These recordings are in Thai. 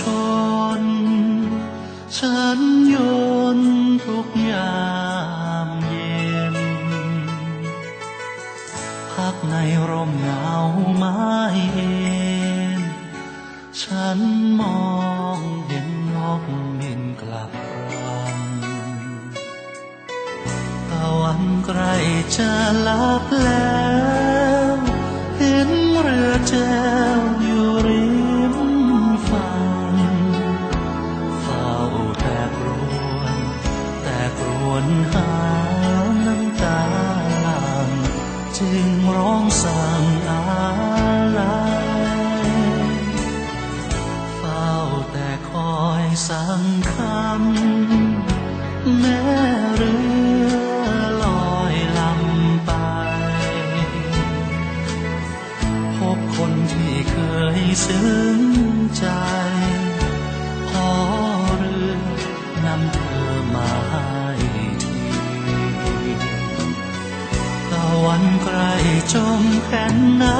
ชน ฉันโยนทุกยามเย็น พักในร่มเงาไม้เอ็นฉันมองเห็นนกบินกลับรังตะวันใกล้จะลับแล้ว วนหาน้ำตาหลังจึงร้องสั่งอะไรเฝ้าแต่คอยสั่งคำแม่เรือลอยลำไป พบคนที่เคยซึ้งใจ ขันใกล้จมแผ่นน้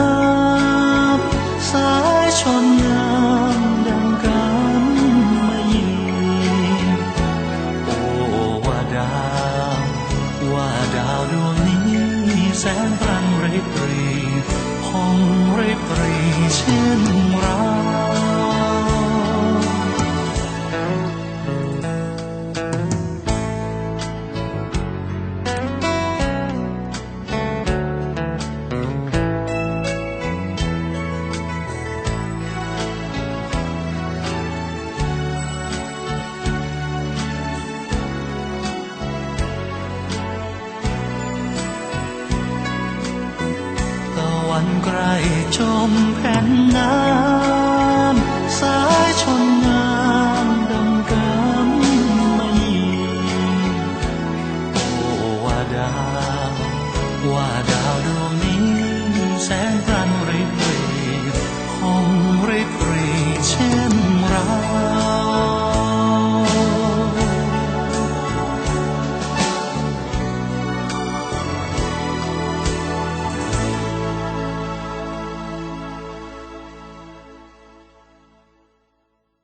ำสายชนงามดังกันมายิงโอ้ว่าดาวว่าดาวดวงนี้แสนพรังริบรีพองริบรีเชื่อ วันใกล้จมแผ่นน้ำสายชนงามดำกำมายีโอ้ว่าดาวว่าดา